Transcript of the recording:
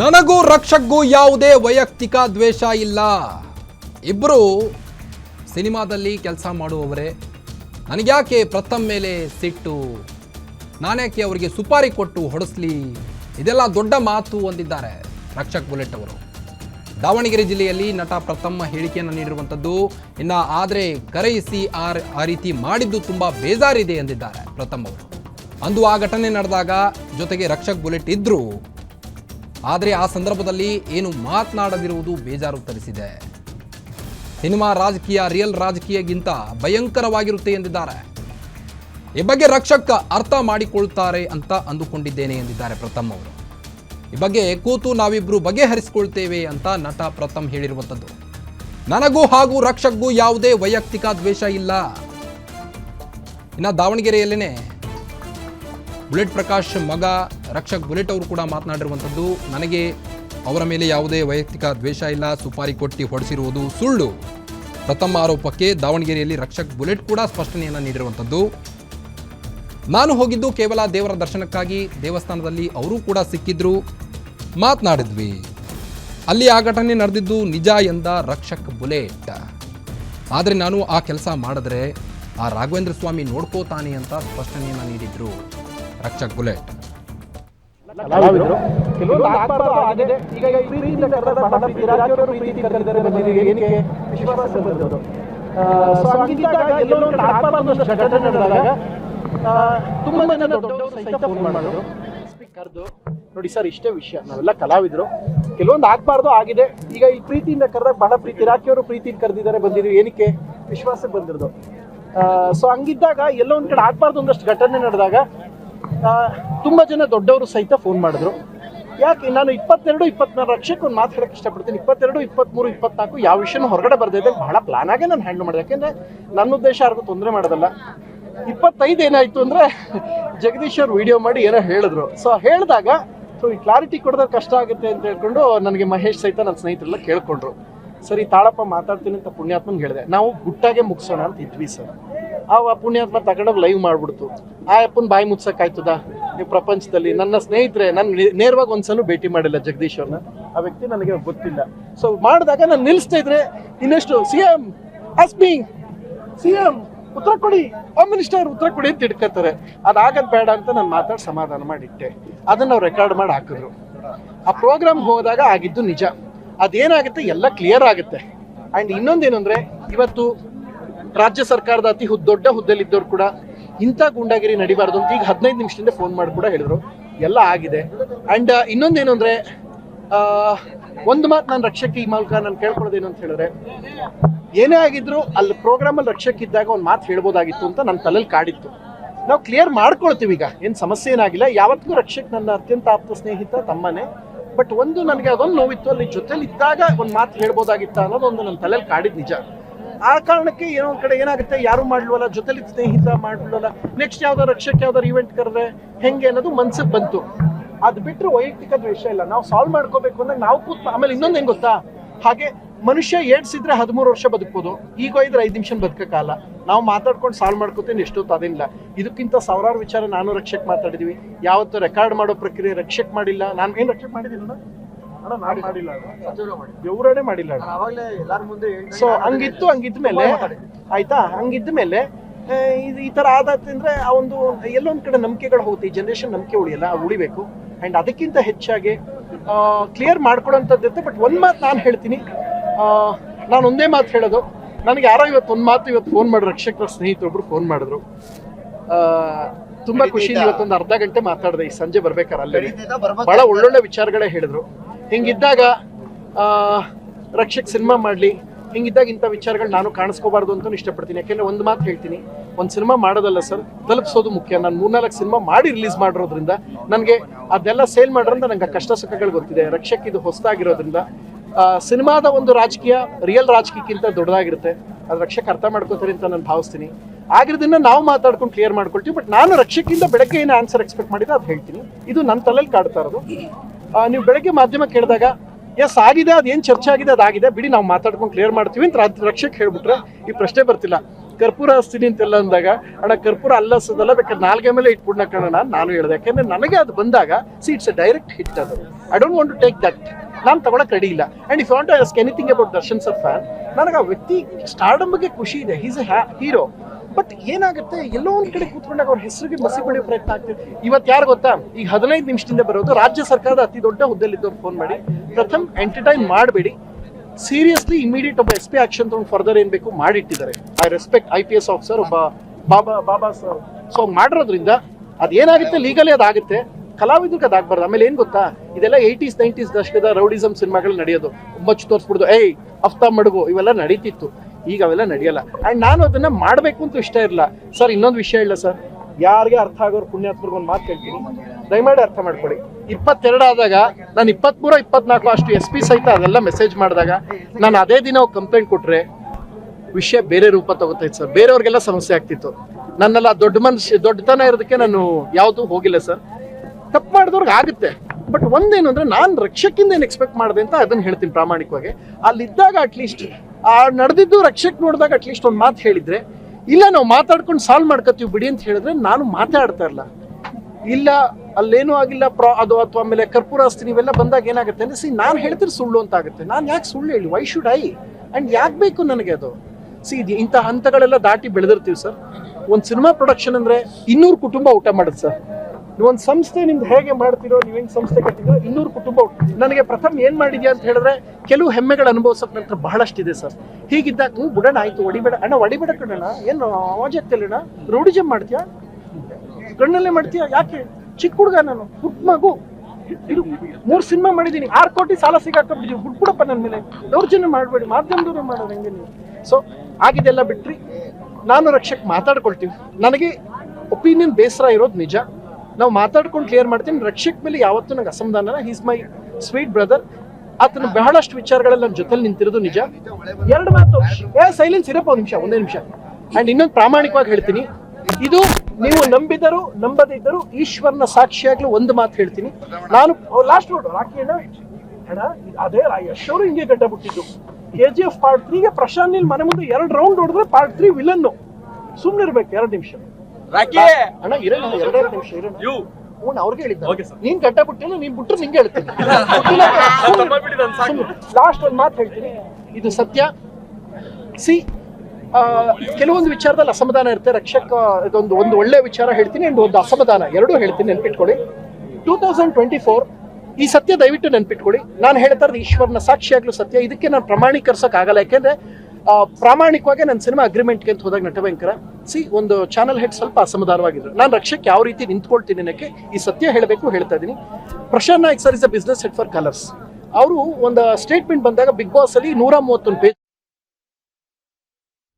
ನನಗೂ ರಕ್ಷಕ್ಗೂ ಯಾವುದೇ ವೈಯಕ್ತಿಕ ದ್ವೇಷ ಇಲ್ಲ. ಇಬ್ಬರು ಸಿನಿಮಾದಲ್ಲಿ ಕೆಲಸ ಮಾಡುವವರೇ. ನನಗ್ಯಾಕೆ ಪ್ರಥಮ್ ಮೇಲೆ ಸಿಟ್ಟು? ನಾನ್ಯಾಕೆ ಅವರಿಗೆ ಸುಪಾರಿ ಕೊಟ್ಟು ಹೊಡೆಸ್ಲಿ? ಇದೆಲ್ಲ ದೊಡ್ಡ ಮಾತು ಹೊಂದಿದ್ದಾರೆ ರಕ್ಷಕ್ ಬುಲೆಟ್ ಅವರು. ದಾವಣಗೆರೆ ಜಿಲ್ಲೆಯಲ್ಲಿ ನಟ ಪ್ರಥಮ ಹೇಳಿಕೆಯನ್ನು ನೀಡಿರುವಂಥದ್ದು, ಇನ್ನು ಆದರೆ ಕರೆಯಿಸಿ ಆ ರೀತಿ ಮಾಡಿದ್ದು ತುಂಬ ಬೇಜಾರಿದೆ ಎಂದಿದ್ದಾರೆ ಪ್ರಥಮ್ ಅವರು. ಅಂದು ಆ ಘಟನೆ ನಡೆದಾಗ ಜೊತೆಗೆ ರಕ್ಷಕ್ ಬುಲೆಟ್ ಇದ್ರು ಆದರೆ ಆ ಸಂದರ್ಭದಲ್ಲಿ ಏನು ಮಾತನಾಡದಿರುವುದು ಬೇಜಾರು ತರಿಸಿದೆ. ಸಿನಿಮಾ ರಾಜಕೀಯ ರಿಯಲ್ ರಾಜಕೀಯಗಿಂತ ಭಯಂಕರವಾಗಿರುತ್ತೆ ಎಂದಿದ್ದಾರೆ. ಈ ಬಗ್ಗೆ ರಕ್ಷಕ ಅರ್ಥ ಮಾಡಿಕೊಳ್ತಾರೆ ಅಂತ ಅಂದುಕೊಂಡಿದ್ದೇನೆ ಎಂದಿದ್ದಾರೆ ಪ್ರಥಮ್ ಅವರು. ಈ ಬಗ್ಗೆ ಕೂತು ನಾವಿಬ್ರು ಬಗೆಹರಿಸಿಕೊಳ್ತೇವೆ ಅಂತ ನಟ ಪ್ರಥಮ್ ಹೇಳಿರುವಂಥದ್ದು. ನನಗೂ ಹಾಗೂ ರಕ್ಷಕ್ಗೂ ಯಾವುದೇ ವೈಯಕ್ತಿಕ ದ್ವೇಷ ಇಲ್ಲ. ಇನ್ನು ದಾವಣಗೆರೆಯಲ್ಲೇನೆ ಬುಲೆಟ್ ಪ್ರಕಾಶ್ ಮಗ ರಕ್ಷಕ್ ಬುಲೆಟ್ ಅವರು ಕೂಡ ಮಾತನಾಡಿರುವಂಥದ್ದು, ನನಗೆ ಅವರ ಮೇಲೆ ಯಾವುದೇ ವೈಯಕ್ತಿಕ ದ್ವೇಷ ಇಲ್ಲ, ಸುಪಾರಿ ಕೊಟ್ಟಿ ಹೊಡೆಸಿರುವುದು ಸುಳ್ಳು. ಪ್ರಥಮ ಆರೋಪಕ್ಕೆ ದಾವಣಗೆರೆಯಲ್ಲಿ ರಕ್ಷಕ್ ಬುಲೆಟ್ ಕೂಡ ಸ್ಪಷ್ಟನೆಯನ್ನು ನೀಡಿರುವಂಥದ್ದು. ನಾನು ಹೋಗಿದ್ದು ಕೇವಲ ದೇವರ ದರ್ಶನಕ್ಕಾಗಿ, ದೇವಸ್ಥಾನದಲ್ಲಿ ಅವರೂ ಕೂಡ ಸಿಕ್ಕಿದ್ರು, ಮಾತನಾಡಿದ್ವಿ. ಅಲ್ಲಿ ಆ ಘಟನೆ ನಡೆದಿದ್ದು ನಿಜ ಎಂದ ರಕ್ಷಕ್ ಬುಲೆಟ್. ಆದರೆ ನಾನು ಆ ಕೆಲಸ ಮಾಡಿದ್ರೆ ಆ ರಾಘವೇಂದ್ರ ಸ್ವಾಮಿ ನೋಡ್ಕೋತಾನೆ ಅಂತ ಸ್ಪಷ್ಟನೆಯನ್ನು ನೀಡಿದ್ರು ರಕ್ಷಕ್ ಬುಲೆಟ್. ಕಲಾವಿದರು ಕೆಲವೊಂದು ಆಗ್ಬಾರ್ದು ಆಗಿದೆ. ಈಗ ಪ್ರೀತಿಯಿಂದ ಕರೆದ ಪ್ರೀತಿ ರಾಜ್ಯವರು ಪ್ರೀತಿ ಕರೆದಿದ್ದಾರೆ ಬಂದಿದೆ ಏನಕ್ಕೆ ವಿಶ್ವಾಸ ಬಂದದ್ದು ಸೊ ಹಂಗಿದ್ದಾಗ ಎಲ್ಲೋ ಒಂದು ಆಗ್ಬಾರ್ದು ಘಟನೆ ನಡೆದಾಗ ಆ, ತುಂಬಾ ಜನ ದೊಡ್ಡವರು ಸಹಿತ ಫೋನ್ ಮಾಡೋರು ಕರೆದು ನೋಡಿ ಸರ್ ಇಷ್ಟೇ ವಿಷಯ. ನಾವೆಲ್ಲ ಕಲಾವಿದರು. ಕೆಲವೊಂದು ಆಗ್ಬಾರ್ದು ಆಗಿದೆ. ಈಗ ಈ ಪ್ರೀತಿಯಿಂದ ಕರೆದಾಗ ಬಹಳ ಪ್ರೀತಿ ರಾಕಿಯವರು ಪ್ರೀತಿಯಿಂದ ಕರೆದಿದ್ದಾರೆ ಬಂದಿದ್ದೀವಿ. ಏನಕ್ಕೆ? ವಿಶ್ವಾಸಕ್ಕೆ ಬಂದಿರೋದು. ಸೊ ಹಂಗಿದ್ದಾಗ ಎಲ್ಲೋ ಒಂದ್ ಕಡೆ ಆಗ್ಬಾರ್ದು ಒಂದಷ್ಟು ಘಟನೆ ನಡೆದಾಗ ತುಂಬಾ ಜನ ದೊಡ್ಡವರು ಸಹಿತ ಫೋನ್ ಮಾಡಿದ್ರು. ಯಾಕೆ? ನಾನು ಇಪ್ಪತ್ತೆರಡು, ಇಪ್ಪತ್ನಾಲ್ಕು ಲಕ್ಷಕ್ಕೆ ಒಂದು ಮಾತು ಹೇಳಕ್ಕೆ ಇಷ್ಟಪಡ್ತೀನಿ. ಇಪ್ಪತ್ತೆರಡು, ಇಪ್ಪತ್ಮೂರು, ಇಪ್ಪತ್ನಾಲ್ಕು ಯಾವ ವಿಷಯನೂ ಹೊರಗಡೆ ಬರ್ದಿದೆ ಬಹಳ ಪ್ಲಾನ್ ಆಗೇ ನಾನು ಹ್ಯಾಂಡಲ್ ಮಾಡಿದೆ. ಯಾಕೆಂದ್ರೆ ನನ್ನ ಉದ್ದೇಶ ಯಾರಿಗೂ ತೊಂದರೆ ಮಾಡೋದಲ್ಲ. ಇಪ್ಪತ್ತೈದು ಏನಾಯ್ತು ಅಂದ್ರೆ ಜಗದೀಶ್ ಅವ್ರು ವಿಡಿಯೋ ಮಾಡಿ ಏನೋ ಹೇಳಿದ್ರು. ಸೊ ಹೇಳಿದಾಗ ಸೊ ಈ ಕ್ಲಾರಿಟಿ ಕೊಡೋದಕ್ಕೆ ಕಷ್ಟ ಆಗುತ್ತೆ ಅಂತ ಹೇಳ್ಕೊಂಡು ನನಗೆ ಮಹೇಶ್ ಸಹಿತ ನನ್ನ ಸ್ನೇಹಿತರೆಲ್ಲ ಕೇಳ್ಕೊಂಡ್ರು. ಸರಿ ತಾಳಪ್ಪ ಮಾತಾಡ್ತೀನಿ ಅಂತ ಪುಣ್ಯಾತ್ಮನ್ ಹೇಳಿದೆ. ನಾವು ಗುಟ್ಟಾಗೆ ಮುಗಿಸೋಣ ಅಂತ ಇದ್ವಿ ಸರ್. ಆ ಪುಣ್ಯಾತ್ಮ ತಗೊಂಡೋಗಿ ಲೈವ್ ಮಾಡ್ಬಿಡ್ತು. ಆ ಅಪ್ಪನ ಬಾಯಿ ಮುಚ್ಚಕ್ಕಾಯ್ತದ ನೀವು ಪ್ರಪಂಚದಲ್ಲಿ. ನನ್ನ ಸ್ನೇಹಿತರೆ, ನಾನು ನೇರವಾಗಿ ಒಂದ್ಸಲ ಭೇಟಿ ಮಾಡಿಲ್ಲ ಜಗದೀಶ್ ಅವ್ರನ್ನ ಆ ವ್ಯಕ್ತಿ ನನಗೆ ಗೊತ್ತಿಲ್ಲ. ಸೊ ಮಾಡಿದಾಗ ನಾನು ನಿಲ್ಲಿಸ್ತಾ ಇದ್ರೆ ಇನ್ನೆಷ್ಟು ಸಿ ಎಂ ಅಸ್ಮಿ ಸಿ ಎಂ, ಉತ್ತರ ಕೊಡಿ. ಹೋಮ್ ಮಿನಿಸ್ಟರ್ ಉತ್ತರ ಕೊಡಿ ಅಂತ ಇಟ್ಕೋತಾರೆ. ಅದಾಗದ್ ಬೇಡ ಅಂತ ನಾನು ಮಾತಾಡಿ ಸಮಾಧಾನ ಮಾಡಿಟ್ಟೆ. ಅದನ್ನ ಅವ್ರು ರೆಕಾರ್ಡ್ ಮಾಡಿ ಹಾಕಿದ್ರು. ಆ ಪ್ರೋಗ್ರಾಮ್ ಹೋದಾಗ ಆಗಿದ್ದು ನಿಜ. ಅದೇನಾಗುತ್ತೆ? ಎಲ್ಲ ಕ್ಲಿಯರ್ ಆಗುತ್ತೆ. ಆ್ಯಂಡ್ ಇನ್ನೊಂದೇನು ಅಂದ್ರೆ ಇವತ್ತು ರಾಜ್ಯ ಸರ್ಕಾರದ ಅತಿ ದೊಡ್ಡ ಹುದ್ದೆಲಿದ್ದವ್ರು ಕೂಡ ಇಂಥ ಗೂಂಡಾಗಿರಿ ನಡಿಬಾರ್ದು ಅಂತ ಈಗ ಹದಿನೈದು ನಿಮಿಷದಿಂದ ಫೋನ್ ಮಾಡಿ ಕೂಡ ಹೇಳಿದ್ರು. ಎಲ್ಲ ಆಗಿದೆ. ಅಂಡ್ ಇನ್ನೊಂದೇನು ಅಂದ್ರೆ ಒಂದು ಮಾತು ನಾನು ರಕ್ಷಕ್ ಈ ಮೂಲಕ ನಾನು ಕೇಳ್ಕೊಳ್ಳೋದೇನು ಅಂತ ಹೇಳಿದ್ರೆ, ಏನೇ ಆಗಿದ್ರು ಅಲ್ಲಿ ಪ್ರೋಗ್ರಾಮ್ ಅಲ್ಲಿ ರಕ್ಷಕ್ ಇದ್ದಾಗ ಒಂದು ಮಾತು ಹೇಳ್ಬೋದಾಗಿತ್ತು ಅಂತ ನನ್ನ ತಲೆಯಲ್ಲಿ ಕಾಡಿತ್ತು. ನಾವು ಕ್ಲಿಯರ್ ಮಾಡ್ಕೊಳ್ತೀವಿ ಈಗ. ಏನು ಸಮಸ್ಯೆ ಏನಾಗಿಲ್ಲ ಯಾವತ್ತಿಗೂ ರಕ್ಷಕ್ ನನ್ನ ಅತ್ಯಂತ ಆಪ್ತ ಸ್ನೇಹಿತ, ತಮ್ಮನೇ. ಬಟ್ ಒಂದು ನನಗೆ ಅದೊಂದು ನೋವಿತ್ತು. ಅಲ್ಲಿ ಜೊತೆಲಿ ಇದ್ದಾಗ ಒಂದು ಮಾತು ಹೇಳ್ಬೋದಾಗಿತ್ತ ಅನ್ನೋದೊಂದು ನನ್ನ ತಲೆಯಲ್ಲಿ ಕಾಡಿದ್ ನಿಜ. ಆ ಕಾರಣಕ್ಕೆ ಏನೋ ಒಂದ್ ಕಡೆ ಏನಾಗುತ್ತೆ? ಯಾರು ಮಾಡ್ಲವಲ್ಲ ಜೊತೆಲಿ ಸ್ನೇಹಿತ ಮಾಡ್ಲವಲ್ಲ ನೆಕ್ಸ್ಟ್ ಯಾವ್ದಾರು ರಕ್ಷಕ್ ಯಾವ್ದಾರು ಇವೆಂಟ್ ಕರೆದ್ರೆ ಹೆಂಗೆ ಅನ್ನೋದು ಮನ್ಸಿಗೆ ಬಂತು. ಅದ್ ಬಿಟ್ಟರೆ ವೈಯಕ್ತಿಕ ದ್ವೇಷ ಇಲ್ಲ. ನಾವು ಸಾಲ್ವ್ ಮಾಡ್ಕೋಬೇಕು ಅಂದ್ರೆ ನಾವು ಕೂತ್ ಆಮೇಲೆ ಇನ್ನೊಂದ್ ಹೆಂಗ್ ಗೊತ್ತಾ? ಹಾಗೆ ಮನುಷ್ಯ ಏಡ್ಸಿದ್ರೆ ಹದಿಮೂರು ವರ್ಷ ಬದುಕ್ಬೋದು. ಈಗ ಇದ್ರೆ ಐದು ನಿಮಿಷ ಬದುಕಕ್ಕಾಗಲ್ಲ ನಾವು ಮಾತಾಡ್ಕೊಂಡು ಸಾಲ್ವ್ ಮಾಡ್ಕೋತೀನಿ, ಎಷ್ಟೊತ್ತು ಅದಿಲ್ಲ ಇದಕ್ಕಿಂತ ಸಾವಿರಾರು ವಿಚಾರ ನಾನು ರಕ್ಷಕ್ ಮಾತಾಡಿದೀವಿ. ಯಾವತ್ತು ರೆಕಾರ್ಡ್ ಮಾಡೋ ಪ್ರಕ್ರಿಯೆ ರಕ್ಷಕ್ ಮಾಡಿಲ್ಲ. ನಾನು ಏನು ರಕ್ಷಕ್ ಮಾಡಿದ್ದೀನಿ ನಾನು ಮಾಡಿಲ್ಲ. ಸೊ ಹಂಗಿತ್ತು ಹಂಗಿದ್ದ ಮೇಲೆ ಆಯ್ತಾ? ಹಂಗಿದ್ದ ಮೇಲೆ ಇದು ಈ ತರ ಆದ್ರೆ ಆ ಒಂದು ಎಲ್ಲೊಂದ್ ಕಡೆ ನಂಬಿಕೆಗಳು ಹೋಗುತ್ತೆ. ಈ ಜನರೇಷನ್ ನಂಬಿಕೆ ಉಳಿಯಲ್ಲ ಆ ಉಳಿಬೇಕು. ಅಂಡ್ ಅದಕ್ಕಿಂತ ಹೆಚ್ಚಾಗಿ ಕ್ಲಿಯರ್ ಮಾಡ್ಕೊಡೋಂಥದ್ದಿರುತ್ತೆ ಬಟ್ ಒಂದ್ ಮಾತು ನಾನು ಹೇಳ್ತೀನಿ. ನಾನು ಒಂದೇ ಮಾತು ಹೇಳೋದು. ನನಗೆ ಯಾರೋ ಇವತ್ತು ಒಂದ್ ಮಾತು ಇವತ್ತು ಫೋನ್ ಮಾಡಿ ರಕ್ಷಕರ ಸ್ನೇಹಿತರೊಬ್ರು ಫೋನ್ ಮಾಡಿದ್ರು. ಆ, ತುಂಬಾ ಖುಷಿ ಇವತ್ತೊಂದು ಅರ್ಧ ಗಂಟೆ ಮಾತಾಡಿದೆ. ಈ ಸಂಜೆ ಬರ್ಬೇಕಾರೆ ಅಲ್ಲೇ ಬಹಳ ಒಳ್ಳೊಳ್ಳೆ ವಿಚಾರಗಳೇ ಹೇಳಿದ್ರು. ಹಿಂಗಿದ್ದಾಗ ರಕ್ಷಕ್ ಸಿನಿಮಾ ಮಾಡಲಿ, ಹಿಂಗಿದ್ದಾಗ ಇಂಥ ವಿಚಾರಗಳು ನಾನು ಕಾಣಿಸ್ಕೋಬಾರ್ದು ಅಂತ ಇಷ್ಟಪಡ್ತೀನಿ. ಯಾಕೆಂದರೆ ಒಂದು ಮಾತು ಹೇಳ್ತೀನಿ, ಒಂದು ಸಿನಿಮಾ ಮಾಡೋದಲ್ಲ ಸರ್, ತಲುಪಿಸೋದು ಮುಖ್ಯ. ನಾನು ಮೂರ್ನಾಲ್ಕು ಸಿನಿಮಾ ಮಾಡಿ ರಿಲೀಸ್ ಮಾಡಿರೋದ್ರಿಂದ ನನಗೆ ಅದೆಲ್ಲ ಸೇಲ್ ಮಾಡೋದ್ರಿಂದ ನನಗೆ ಕಷ್ಟ ಸುಖಗಳು ಗೊತ್ತಿದೆ. ರಕ್ಷಕ್ ಇದು ಹೊಸದಾಗಿರೋದ್ರಿಂದ ಸಿನಿಮಾದ ಒಂದು ರಾಜಕೀಯ ರಿಯಲ್ ರಾಜಕೀಯಕ್ಕಿಂತ ದೊಡ್ಡದಾಗಿರುತ್ತೆ. ಅದು ರಕ್ಷಕ್ ಅರ್ಥ ಮಾಡ್ಕೋತಾರೆ ಅಂತ ನಾನು ಭಾವಿಸ್ತೀನಿ. ಆಗಿರೋದನ್ನ ನಾವು ಮಾತಾಡ್ಕೊಂಡು ಕ್ಲಿಯರ್ ಮಾಡ್ಕೊಳ್ತೀವಿ ಬಟ್ ನಾನು ರಕ್ಷಕ್ಕಿಂತ ಬೆಳಗ್ಗೆ ಏನು ಆನ್ಸರ್ ಎಕ್ಸ್ಪೆಕ್ಟ್ ಮಾಡಿದ್ರೆ ಅದು ಹೇಳ್ತೀನಿ. ಇದು ನನ್ನ ತಲೆಯಲ್ಲಿ ಕಾಡ್ತಾ ಇರೋದು. ನೀವು ಬೆಳಗ್ಗೆ ಮಾಧ್ಯಮ ಕೇಳಿದಾಗ, ಎಸ್, ಆಗಿದೆ ಅದೇನು ಚರ್ಚೆ ಆಗಿದೆ ಅದಾಗಿದೆ ಬಿಡಿ ನಾವು ಮಾತಾಡ್ಕೊಂಡು ಕ್ಲಿಯರ್ ಮಾಡ್ತೀವಿ ಅಂತ ರಕ್ಷಕ್ಕೆ ರಕ್ಷಕ್ ಹೇಳ್ಬಿಟ್ರೆ ಈ ಪ್ರಶ್ನೆ ಬರ್ತಿಲ್ಲ. ಕರ್ಪೂರ ಹಸ್ತೀನಿ ಅಂತೆಲ್ಲ ಅಂದಾಗ, ಅಣ್ಣ, ಕರ್ಪೂರ ಅಲ್ಲ ಹಸೋದಲ್ಲ ಬೇಕಾದ್ರೆ ನಾಲ್ಗೆ ಮೇಲೆ ಇಟ್ಬಿಡ್ನ ಕಣ ನಾನು ಹೇಳಿದೆ. ಯಾಕೆಂದ್ರೆ ನನಗೆ ಅದು ಬಂದಾಗ see it's a direct hit ಅದು. I don't want to take that ನಾನು ತಗೊಳಕ್ ರೆಡಿ ಇಲ್ಲ. And if want to anything about Darshan sir fan ನನಗೆ ಆ ವ್ಯಕ್ತಿ ಸ್ಟಾರ್ಡಮ್ ಬಗ್ಗೆ ಖುಷಿ ಇದೆ. ಈಸ್ ಎ ಹೀರೋ ಬಟ್ ಏನಾಗುತ್ತೆ, ಎಲ್ಲೋ ಒಂದ್ ಕಡೆ ಕೂತ್ಕೊಂಡಾಗ ಅವ್ರ ಹೆಸರಿಗೆ ಮಸಿ ಪಡೆಯೋ ಪ್ರಯತ್ನ ಆಗ್ತಿದೆ. ಇವತ್ತು ಯಾರು ಗೊತ್ತಾ? ಈಗ ಹದಿನೈದು ನಿಮಿಷದಿಂದ ಬರೋದು ರಾಜ್ಯ ಸರ್ಕಾರದ ಅತಿ ದೊಡ್ಡ ಹುದ್ದೆಲಿದ್ದವ್ರು ಫೋನ್ ಮಾಡಿ. ಪ್ರಥಮ್ ಎಂಟರ್ಟೈನ್ ಮಾಡಬೇಡಿ. ಸೀರಿಯಸ್ಲಿ ಇಮಿಡಿಯೇಟ್ ಒಬ್ಬ ಎಸ್ ಪಿ ಆಕ್ಷನ್ ತಗೊಂಡು ಫರ್ದರ್ ಏನ್ ಬೇಕು ಮಾಡಿಟ್ಟಿದ್ದಾರೆ. I respect I P S officer ಒಬ್ಬ ಬಾಬಾ ಬಾಬಾ ಸರ್ ಸೊ ಮಾಡಿರೋದ್ರಿಂದ ಅದೇನಾಗುತ್ತೆ ಲೀಗಲಿ ಅದಾಗುತ್ತೆ ಕಲಾವಿದ್ರಿಗೆ ಅದಾಗಬಾರ್ದು ಆಮೇಲೆ ಏನ್ ಗೊತ್ತಾ? ಇದೆಲ್ಲ ಏಯ್ಟೀಸ್ ನೈಂಟೀಸ್ ದಶಕದ ರೌಡಿಸಮ್ ಸಿನಿಮಾಗಳು ನಡೆಯೋದು. ಮಚ್ಚು ತೋರಿಸ್ಬಿಡ್ದು ಏಯ್ ಅಫ್ತಾ ಮಡುಗು, ಇವೆಲ್ಲ ನಡೀತಿತ್ತು. ಈಗ ಅವೆಲ್ಲ ನಡೆಯಲ್ಲ. ಅಂಡ್ ನಾನು ಅದನ್ನ ಮಾಡಬೇಕು ಅಂತ ಇಷ್ಟ ಇರಲ್ಲ ಸರ್ ಇನ್ನೊಂದು ವಿಷಯ ಇಲ್ಲ ಸರ್ ಯಾರಿಗೆ ಅರ್ಥ ಆಗೋರು ಪುಣ್ಯಾತ್ಮರಿಗೆ ಒಂದು ಮಾತು ಕೇಳ್ತೀನಿ. ದಯಮಾಡಿ ಅರ್ಥ ಮಾಡ್ಕೊಳ್ಳಿ. ಇಪ್ಪತ್ತೆರಡು ಆದಾಗ, ನಾನು ಇಪ್ಪತ್ಮೂರ, ಇಪ್ಪತ್ನಾಲ್ಕು ಅಷ್ಟು ಎಸ್ ಪಿ ಸಹಿತ ಅದೆಲ್ಲ ಮೆಸೇಜ್ ಮಾಡಿದಾಗ, ನಾನು ಅದೇ ದಿನ ಕಂಪ್ಲೇಂಟ್ ಕೊಟ್ರೆ ವಿಷಯ ಬೇರೆ ರೂಪ ತಗೋತೈತೆ ಸರ್ ಬೇರೆಯವ್ರಿಗೆಲ್ಲ ಸಮಸ್ಯೆ ಆಗ್ತಿತ್ತು. ನನ್ನೆಲ್ಲ ದೊಡ್ಡ ಮನುಷ್ಯ ದೊಡ್ಡತನ ಇರೋದಕ್ಕೆ ನಾನು ಯಾವುದು ಹೋಗಿಲ್ಲ ಸರ್ ತಪ್ಪು ಮಾಡಿದವ್ರಿಗೆ ಆಗುತ್ತೆ. ಬಟ್ ಒಂದೇನು ಅಂದರೆ ನಾನು ರಕ್ಷಕಿಂದ ಏನು ಎಕ್ಸ್ಪೆಕ್ಟ್ ಮಾಡಿದೆ ಅಂತ ಅದನ್ನ ಹೇಳ್ತೀನಿ ಪ್ರಾಮಾಣಿಕವಾಗಿ. ಅಲ್ಲಿದ್ದಾಗ ಅಟ್ಲೀಸ್ಟ್ ಆ, ನಡೆದಿದ್ದು ರಕ್ಷಕ್ ನೋಡಿದಾಗ ಅಟ್ಲೀಸ್ಟ್ ಒಂದು ಮಾತು ಹೇಳಿದ್ರೆ, ಇಲ್ಲ ನಾವು ಮಾತಾಡ್ಕೊಂಡು ಸಾಲ್ವ್ ಮಾಡ್ಕೋತೀವಿ ಬಿಡಿ ಅಂತ ಹೇಳಿದ್ರೆ ನಾನು ಮಾತಾಡ್ತಾ ಇರಲ್ಲ ಇಲ್ಲ, ಅಲ್ಲೇನೂ ಆಗಿಲ್ಲ ಪ್ರಾ ಅದು ಅಥವಾ ಆಮೇಲೆ ಕರ್ಪೂರ ಆಸ್ತಿ ಇವೆಲ್ಲ ಬಂದಾಗ ಏನಾಗುತ್ತೆ ಅಂದ್ರೆ ಸಿ ನಾನು ಹೇಳ್ತಿರ ಸುಳ್ಳು ಅಂತ ಆಗುತ್ತೆ. ನಾನು ಯಾಕೆ ಸುಳ್ಳು ಹೇಳಿ? ವೈ ಶುಡ್ ಐ ಅಂಡ್ ಯಾಕೆ ಬೇಕು ನನಗೆ ಅದು? ಸಿ ಇಂಥ ಹಂತಗಳೆಲ್ಲ ದಾಟಿ ಬೆಳೆದಿರ್ತೀವಿ ಸರ್. ಒಂದು ಸಿನಿಮಾ ಪ್ರೊಡಕ್ಷನ್ ಅಂದರೆ ಇನ್ನೂರು ಕುಟುಂಬ ಊಟ ಮಾಡುತ್ತೆ ಸರ್. ಒಂದು ಸಂಸ್ಥೆ ನಿಮ್ದು ಹೇಗೆ ಮಾಡ್ತಿರೋ ನೀವು ಹೆಂಗೆ ಸಂಸ್ಥೆ ಕಟ್ಟಿದ್ರೋ ಇನ್ನೂರು ಕುಟುಂಬ ನನಗೆ ಪ್ರಥಮ ಏನ್ ಮಾಡಿದ್ಯಾ ಅಂತ ಹೇಳಿದ್ರೆ, ಕೆಲವು ಹೆಮ್ಮೆಗಳು ಅನುಭವಿಸೋಕ್ ನಂತರ ಬಹಳಷ್ಟಿದೆ ಸರ್. ಹೀಗಿದ್ದಾಗ ನೀವು ಬಿಡೋಣ, ಆಯ್ತು ಒಡಿಬೇಡ ಅಣ್ಣ ಒಡಿಬೇಡ ಕಣ್ಣಣ್ಣ. ಏನು ಅವಾಜ್ ಆಗ್ತಿಲ್ಲಣ್ಣ ರೌಡಿಜಮ್ ಮಾಡ್ತೀಯಾ? ಕಣ್ಣಲ್ಲೇ ಮಾಡ್ತೀಯಾ? ಯಾಕೆ? ಚಿಕ್ಕ ಹುಡುಗ ನಾನು ಪುಟ್ಟ ಮಗು. ಇದು ಮೂರು ಸಿನಿಮಾ ಮಾಡಿದೀನಿ ಆರು ಕೋಟಿ ಸಾಲ ಸಿಗಾಕೊಂಡಿದ್ದೀವಿ ಬಿಟ್ಬಿಡಪ್ಪ ನನ್ನ ಮೇಲೆ. ದೌರ್ಜನ್ಯ ಮಾಡಬೇಡಿ. ಮಾಧ್ಯಮದವ್ರು ಮಾಡೋದು ಹೆಂಗೆ ನೀವು. ಸೊ ಆಗಿದೆಲ್ಲ ಬಿಟ್ರಿ. ನಾನು ರಕ್ಷಕ್ ಮಾತಾಡ್ಕೊಳ್ತೀವಿ. ನನಗೆ ಒಪಿನಿಯನ್ ಬೇಸರ ಇರೋದು ನಿಜ. ನಾವು ಮಾತಾಡ್ಕೊಂಡು ಕ್ಲಿಯರ್ ಮಾಡ್ತೀನಿ. ರಕ್ಷಕ್ ಮೇಲೆ ಯಾವತ್ತೂ ನಂಗೆ ಅಸಮಾಧಾನ ಹೀಸ್ ಮೈ ಸ್ವೀಟ್ ಬ್ರದರ್ ಆತನ ಬಹಳಷ್ಟು ವಿಚಾರಗಳಲ್ಲಿ ನನ್ನ ಜೊತೆಲಿ ನಿಂತಿರೋದು ನಿಜ. ಎರಡು ಮಾತು. ಏ ಸೈಲೆನ್ಸ್ ಇರಪ್ಪ, ಒಂದು ನಿಮಿಷ, ಒಂದೇ ನಿಮಿಷ. ಅಂಡ್ ಇನ್ನೊಂದು ಪ್ರಾಮಾಣಿಕವಾಗಿ ಹೇಳ್ತೀನಿ. ಇದು ನೀವು ನಂಬಿದರು ನಂಬದಿದ್ದರು ಈಶ್ವರನ ಸಾಕ್ಷಿಯಾಗ್ಲೂ ಒಂದು ಮಾತು ಹೇಳ್ತೀನಿ. ನಾನು ಲಾಸ್ಟ್ ನೋಡು ರಾಕಿ ಅಣ್ಣ. ಅದೇ ಯಶೋರು ಹಿಂಗೆ ಗಡ್ಡ ಬಿಟ್ಟಿದ್ದು. ಕೆ ಜಿ ಎಫ್ ಪಾರ್ಟ್ ತ್ರೀಗೆ ಪ್ರಶಾಂತ್ ಮನೆ ಮುಂದೆ ಎರಡು ರೌಂಡ್ ಹೊಡೆದ್ರೆ ಪಾರ್ಟ್ ತ್ರೀ ವಿಲನ್ನು ಸುಮ್ಮನೆ ಇರ್ಬೇಕು ಎರಡು ನಿಮಿಷ. ರಾಕಿ! ಅಣ್ಣ ಇರೋಣ ಎರಡೆರಡು ನಿಮಿಷ ಇರೋಣ ಯು. ಅವ್ನು ಅವ್ರಿಗೆ ಹೇಳಿದ್ದ Okay, sir. ನೀನ್ ಗಡ್ಡ ಬಿಟ್ಟಿಲ್ಲ ನೀನ್ ಬಿಟ್ರು ನಿಂಗೆ ಹೇಳ್ತೀನಿ. ಲಾಸ್ಟ್ ಒಂದ್ ಮಾತು ಹೇಳ್ತೀನಿ. ಇದು ಸತ್ಯ. ಸಿ ಕೆಲವೊಂದು ವಿಚಾರದಲ್ಲಿ ಅಸಮಾಧಾನ ಇರುತ್ತೆ. ರಕ್ಷಕ ಇದೊಂದು ಒಂದು ಒಳ್ಳೆ ವಿಚಾರ ಹೇಳ್ತೀನಿ ಅಂಡ್ ಒಂದು ಅಸಮಾಧಾನ. ಎರಡೂ ಹೇಳ್ತೀನಿ ನೆನ್ಪಿಟ್ಕೊಳ್ಳಿ. ಟೂ ತೌಸಂಡ್ ಟ್ವೆಂಟಿ ಫೋರ್ ಈ ಸತ್ಯ ದಯವಿಟ್ಟು ನೆನ್ಪಿಟ್ಕೊಳ್ಳಿ. ನಾನು ಹೇಳ್ತಾ ಇರೋದು ಈಶ್ವರನ ಸಾಕ್ಷಿಯಾಗ್ಲೂ ಸತ್ಯ. ಇದಕ್ಕೆ ನಾನು ಪ್ರಮಾಣೀಕರಿಸಕ್ ಆಗಲ್ಲ ಯಾಕೆಂದ್ರೆ ಪ್ರಾಮಾಣಿಕವಾಗಿ ನನ್ನ ಸಿನಿಮಾ ಅಗ್ರಿಮೆಂಟ್ಗೆ ಅಂತ ಹೋದಾಗ ನಟಭಯಂಕರ ಸಿ, ಒಂದು ಚಾನಲ್ ಹೆಡ್ ಸ್ವಲ್ಪ ಅಸಮಾಧಾನವಾಗಿದ್ರು ನಾನು ರಕ್ಷಕ್ ಯಾವ ರೀತಿ ನಿಂತ್ಕೊಳ್ತೀನಿ ಅನ್ನೋಕ್ಕೆ ಈ ಸತ್ಯ ಹೇಳಬೇಕು ಹೇಳ್ತಾ ಇದ್ದೀನಿ. Prashanth Naik sir is a business head for Colors ಅವರು ಒಂದು ಸ್ಟೇಟ್ಮೆಂಟ್ ಬಂದಾಗ ಬಿಗ್ ಬಾಸ್ ಅಲ್ಲಿ ನೂರ ಮೂವತ್ತೊಂದು ಪೇಜ್